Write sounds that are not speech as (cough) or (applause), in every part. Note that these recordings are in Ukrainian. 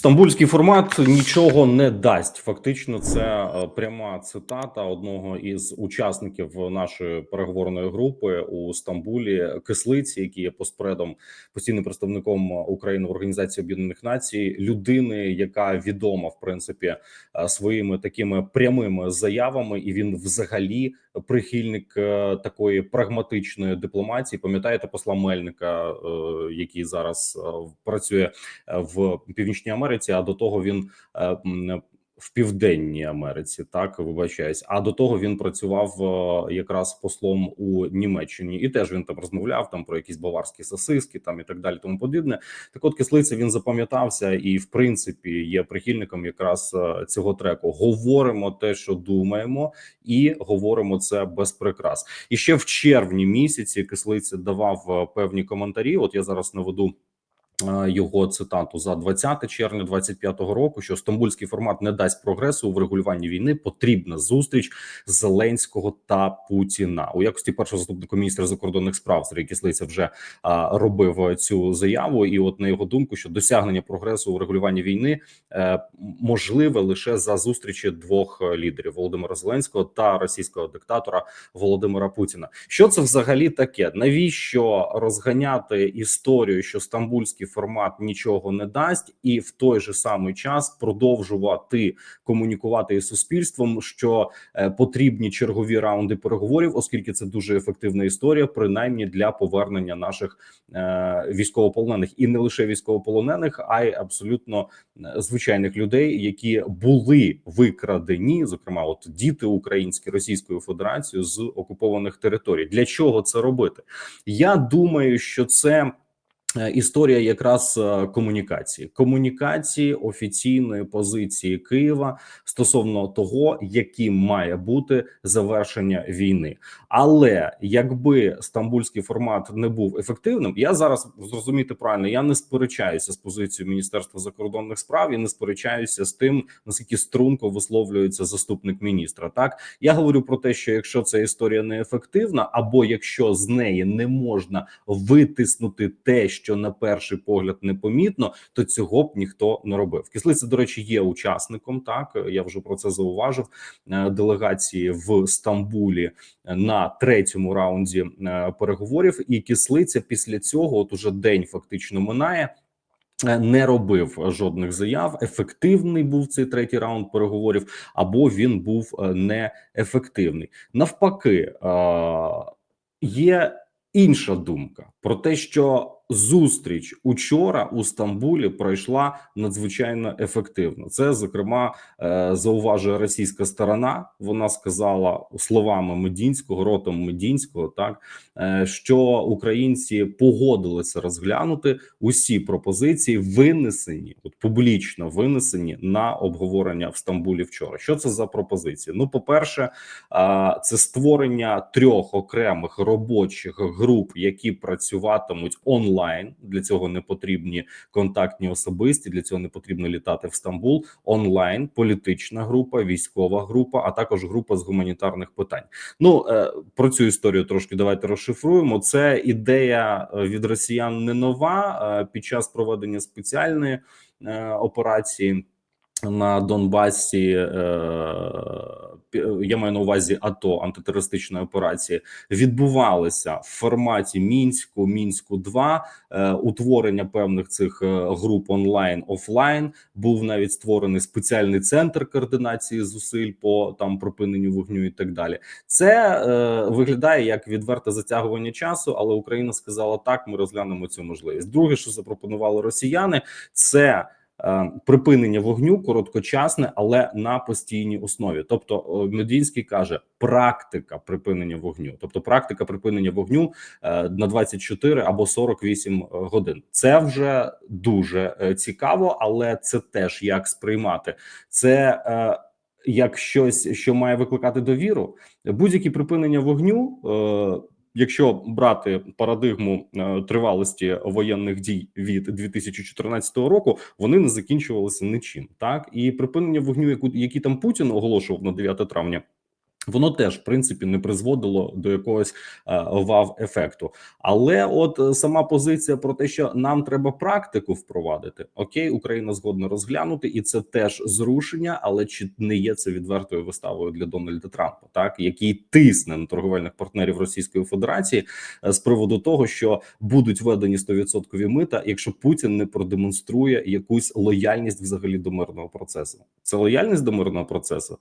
Стамбульський формат нічого не дасть. Фактично, це е, пряма цитата одного із учасників нашої переговорної групи у Стамбулі, кислиці, який є постпредом постійним представником України в Організації Об'єднаних Націй, людини, яка відома в принципі е, своїми такими прямими заявами, і він взагалі прихильник е, такої прагматичної дипломатії. Пам'ятаєте посла Мельника, який зараз працює в північній Америці, а до того він е, в південній Америці, так вибачаюсь. А до того він працював е, якраз послом у Німеччині, і теж він там розмовляв там про якісь баварські сосиски, там і так далі. Тому подібне. Так, от кислиця він запам'ятався, і в принципі є прихильником якраз е, цього треку. Говоримо те, що думаємо, і говоримо це без прикрас. І ще в червні місяці кислиця давав певні коментарі. От я зараз наведу. Е, його цитату за 20 червня 25-го року, що стамбульський формат не дасть прогресу у врегулюванні війни. Потрібна зустріч Зеленського та Путіна у якості першого заступника міністра закордонних справ Сергій Кислиця вже а, робив цю заяву. І, от на його думку, що досягнення прогресу у регулюванні війни е, можливе лише за зустрічі двох лідерів Володимира Зеленського та російського диктатора Володимира Путіна. Що це взагалі таке? Навіщо розганяти історію, що стамбульський формат нічого не дасть, і в той же самий час продовжувати комунікувати із суспільством, що е, потрібні чергові раунди переговорів, оскільки це дуже ефективна історія, принаймні для повернення наших е, військовополонених і не лише військовополонених, а й абсолютно е, звичайних людей, які були викрадені, зокрема, от діти українські Російською Федерацією з окупованих територій. Для чого це робити? Я думаю, що це. Е, історія якраз е, комунікації, комунікації офіційної позиції Києва стосовно того, яким має бути завершення війни. Але якби стамбульський формат не був ефективним, я зараз зрозуміти правильно, я не сперечаюся з позицією міністерства закордонних справ і не сперечаюся з тим, наскільки струнко висловлюється заступник міністра. Так я говорю про те, що якщо ця історія не ефективна, або якщо з неї не можна витиснути те, що на перший погляд непомітно, то цього б ніхто не робив. Кислиця, до речі, є учасником. Так я вже про це зауважив е, делегації в Стамбулі на третьому раунді е, переговорів. І кислиця після цього, от уже день фактично минає. Е, не робив жодних заяв. Ефективний був цей третій раунд переговорів, або він був неефективний. Навпаки, є інша думка про те, що зустріч учора у Стамбулі пройшла надзвичайно ефективно. Це зокрема е, зауважує російська сторона. Вона сказала словами Медінського, ротом Медінського, так е, що українці погодилися розглянути усі пропозиції, винесені от публічно винесені на обговорення в Стамбулі. Вчора що це за пропозиції? Ну, по перше, це створення трьох окремих робочих груп, які працюватимуть онлайн онлайн. Для цього не потрібні контактні особисті. Для цього не потрібно літати в Стамбул. Онлайн, політична група, військова група, а також група з гуманітарних питань. Ну е, про цю історію трошки давайте розшифруємо. Це ідея е, від росіян не нова е, під час проведення спеціальної операції на Донбасі я маю на увазі АТО антитерористичної операції відбувалися в форматі мінську, мінську 2 е, утворення певних цих е, груп онлайн офлайн. Був навіть створений спеціальний центр координації зусиль по там припиненню вогню і так далі. Це е, виглядає як відверте затягування часу, але Україна сказала так: ми розглянемо цю можливість. Друге, що запропонували росіяни, це. Е, припинення вогню короткочасне, але на постійній основі. Тобто, Медвінський каже, практика припинення вогню, тобто практика припинення вогню е, на 24 або 48 годин. Це вже дуже е, цікаво, але це теж як сприймати це. Як щось, що має викликати довіру, будь-які припинення вогню Якщо брати парадигму е, тривалості воєнних дій від 2014 року, вони не закінчувалися нічим. Так і припинення вогню, яку які там Путін оголошував на 9 травня. Воно теж в принципі не призводило до якогось е, вав-ефекту. Але от е, сама позиція про те, що нам треба практику впровадити, окей, Україна згодна розглянути, і це теж зрушення. Але чи не є це відвертою виставою для Дональда Трампа, так який тисне на торговельних партнерів Російської Федерації е, з приводу того, що будуть введені 100% мита, якщо Путін не продемонструє якусь лояльність взагалі до мирного процесу? Це лояльність до мирного процесу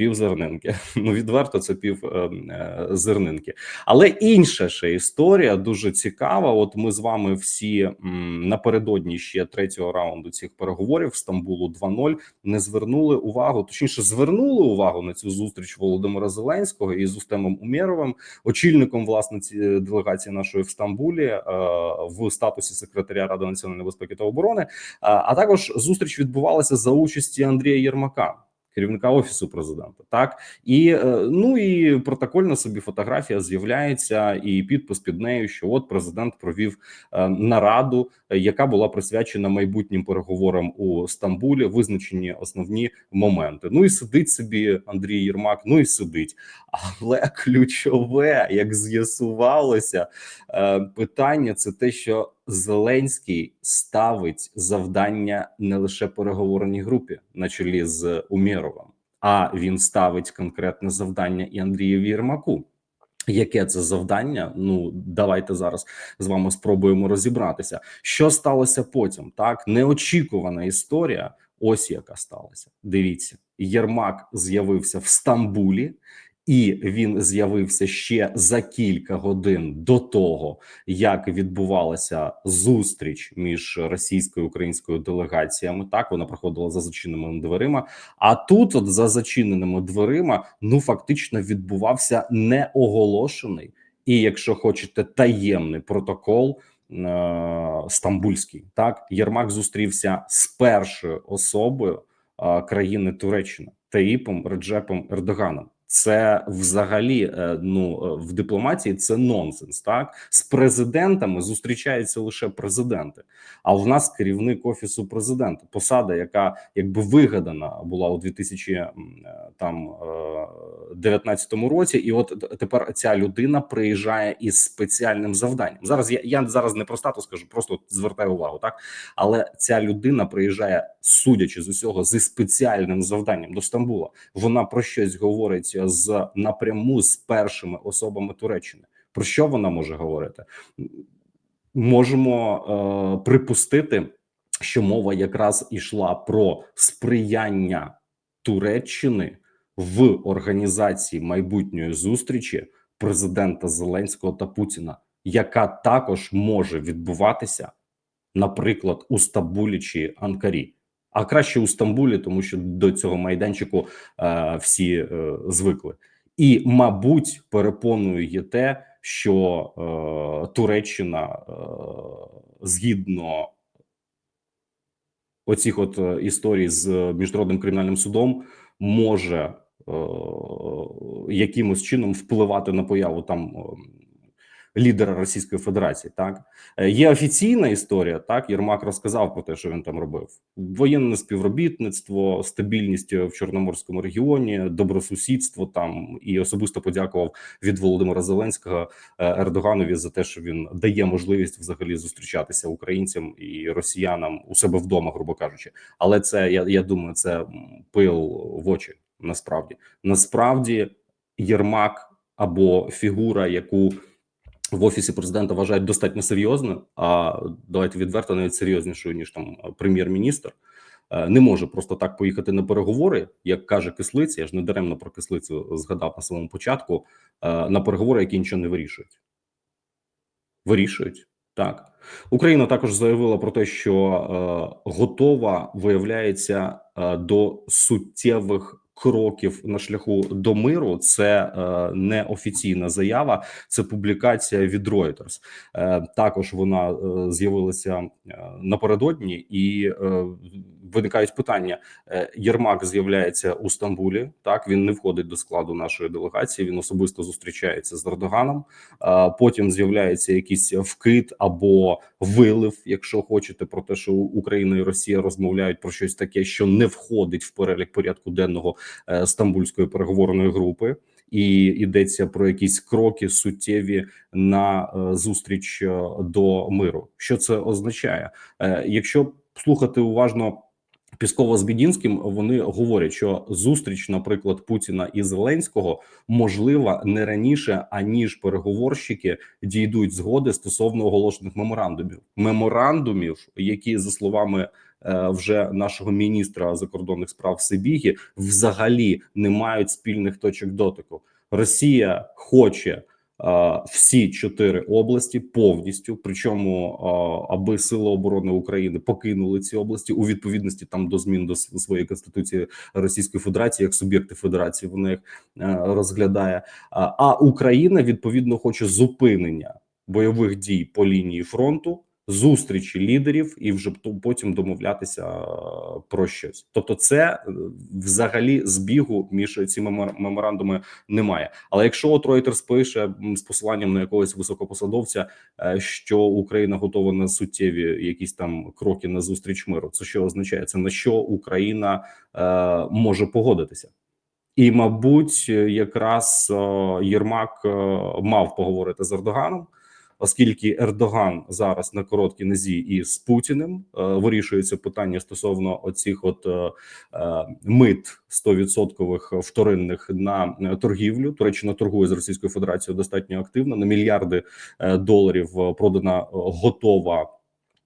пів зернинки. (laughs) Ну відверто це пів е, е, зернинки. Але інша ще історія дуже цікава. От ми з вами всі напередодні ще третього раунду цих переговорів в Стамбулу 2.0 не звернули увагу, точніше звернули увагу на цю зустріч Володимира Зеленського із Устемом Умєровим, очільником власне ці делегації нашої в Стамбулі е, в статусі секретаря Ради національної безпеки та оборони. А також зустріч відбувалася за участі Андрія Єрмака керівника офісу президента, так і е, ну і протокольна собі фотографія з'являється, і підпис під нею, що от президент провів е, нараду, яка була присвячена майбутнім переговорам у Стамбулі. Визначені основні моменти. Ну і сидить собі Андрій Єрмак. Ну і сидить, але (laughs) ключове, як з'ясувалося, е, питання це те, що Зеленський ставить завдання не лише переговорній групі на чолі з Умєровим, а він ставить конкретне завдання і Андрію Єрмаку. Яке це завдання? Ну давайте зараз з вами спробуємо розібратися, що сталося потім. Так неочікувана історія. Ось яка сталася. Дивіться, Єрмак з'явився в Стамбулі і він з'явився ще за кілька годин до того, як відбувалася зустріч між російською і українською делегаціями. Так вона проходила за зачиненими дверима. А тут, от за зачиненими дверима, ну фактично відбувався неоголошений і, якщо хочете, таємний протокол. Е, стамбульський так Єрмак зустрівся з першою особою е, країни Туреччина Таїпом Реджепом Ердоганом. Це взагалі е, ну е, в дипломатії це нонсенс. Так з президентами зустрічаються лише президенти. А в нас керівник офісу президента, посада, яка якби вигадана була у 2019 е, році, і от тепер ця людина приїжджає із спеціальним завданням. Зараз я я зараз не про статус скажу, просто звертаю увагу, так але ця людина приїжджає, судячи з усього, зі спеціальним завданням до Стамбула. Вона про щось говорить з напряму з першими особами Туреччини. Про що вона може говорити? Можемо е, припустити, що мова якраз ішла про сприяння Туреччини в організації майбутньої зустрічі президента Зеленського та Путіна, яка також може відбуватися, наприклад, у Стамбулі чи Анкарі а краще у Стамбулі, тому що до цього майданчику е, всі е, звикли, і мабуть, перепоною є те, що е, Туреччина е, згідно оцих от е, історій з міжнародним кримінальним судом може е, якимось чином впливати на появу там лідера Російської Федерації. Так е, є офіційна історія. Так Єрмак розказав про те, що він там робив: воєнне співробітництво, стабільність в Чорноморському регіоні, добросусідство там і особисто подякував від Володимира Зеленського е, Ердоганові за те, що він дає можливість взагалі зустрічатися українцям і росіянам у себе вдома, грубо кажучи. Але це я, я думаю, це пил в очі. Насправді, насправді, Єрмак або фігура, яку в офісі президента вважають достатньо серйозно. А давайте відверто навіть серйознішою ніж там прем'єр-міністр. Е, не може просто так поїхати на переговори, як каже кислиця. Я ж не даремно про кислицю згадав на самому початку. Е, на переговори, які нічого не вирішують. Вирішують так. Україна також заявила про те, що е, готова виявляється до суттєвих кроків на шляху до миру. Це е, не офіційна заява, це публікація від Reuters. Е, Також вона е, з'явилася напередодні і виникають питання. Єрмак з'являється у Стамбулі. Так він не входить до складу нашої делегації. Він особисто зустрічається з Ердоганом. Потім з'являється якийсь вкид або вилив, якщо хочете, про те, що Україна і Росія розмовляють про щось таке, що не входить в перелік порядку денного стамбульської переговорної групи. і йдеться про якісь кроки суттєві на е, зустріч е, до миру. Що це означає? Е, Якщо слухати уважно. Піскова з Бідінським вони говорять, що зустріч, наприклад, Путіна і Зеленського можлива не раніше, аніж переговорщики дійдуть згоди стосовно оголошених меморандумів. Меморандумів, які за словами е, вже нашого міністра закордонних справ Сибігі, взагалі не мають спільних точок дотику. Росія хоче е, всі чотири області повністю. Причому, е, аби сили оборони України покинули ці області у відповідності там до змін до своєї конституції Російської Федерації як суб'єкти Федерації. Вона їх е, розглядає. А Україна відповідно хоче зупинення бойових дій по лінії фронту. Зустрічі лідерів і вже потім домовлятися е, про щось. Тобто, це е, взагалі збігу між цими мемор- меморандуми немає. Але якщо от Reuters пише з посиланням на якогось високопосадовця, е, що Україна готова на суттєві якісь там кроки на зустріч миру, це що означає? Це на що Україна е, може погодитися? І, мабуть, якраз Єрмак мав поговорити з Ердоганом, оскільки Ердоган зараз на короткій нозі із Путіним е, вирішується питання стосовно оцих от е, е, мит 100% вторинних на торгівлю. Туреччина торгує з Російською Федерацією достатньо активно. На мільярди доларів продана готова.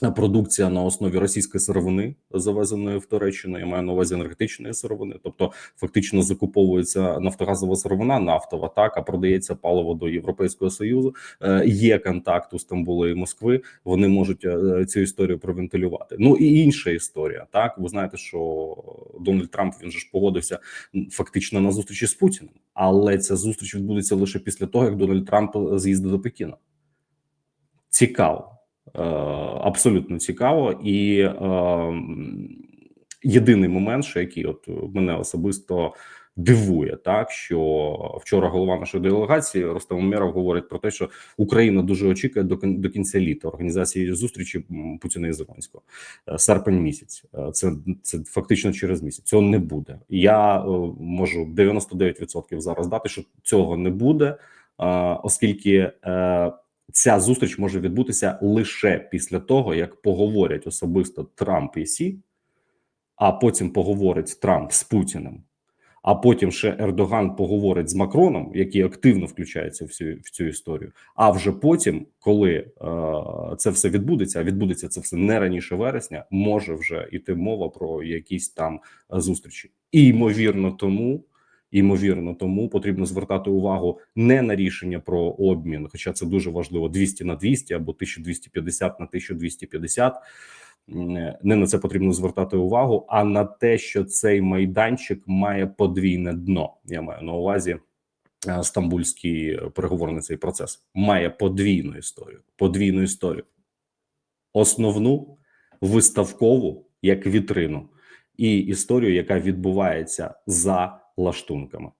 Продукція на основі російської сировини завезеної в Туреччину, я маю на увазі енергетичної сировини, тобто фактично закуповується нафтогазова сировина, нафтова так, а продається паливо до Європейського союзу. Е, є контакт у Стамбула і Москви. Вони можуть е, цю історію провентилювати. Ну і інша історія. Так ви знаєте, що Дональд Трамп він же ж погодився фактично на зустрічі з Путіним, але ця зустріч відбудеться лише після того, як Дональд Трамп з'їздить до Пекіна. Цікаво. Е, абсолютно цікаво, і е, єдиний момент, що який от мене особисто дивує, так що вчора голова нашої делегації Ростем Умєров говорить про те, що Україна дуже очікує до кінця літа організації зустрічі Путіна і Зеленського. Е, серпень місяць. Це це фактично через місяць. Цього не буде. Я можу 99% зараз дати, що цього не буде, оскільки. Ця зустріч може відбутися лише після того, як поговорять особисто Трамп і Сі, а потім поговорить Трамп з Путіним, а потім ще Ердоган поговорить з Макроном, який активно включається в цю, в цю історію. А вже потім, коли е, це все відбудеться, а відбудеться це все не раніше вересня, може вже йти мова про якісь там е, зустрічі. І ймовірно, тому. Ймовірно, тому потрібно звертати увагу не на рішення про обмін, хоча це дуже важливо: 200 на 200 або 1250 на 1250. М, Не на це потрібно звертати увагу, а на те, що цей майданчик має подвійне дно. Я маю на увазі е, стамбульський переговорний цей процес має подвійну історію. Подвійну історію, основну виставкову як вітрину, і історію, яка відбувається за лаштунками.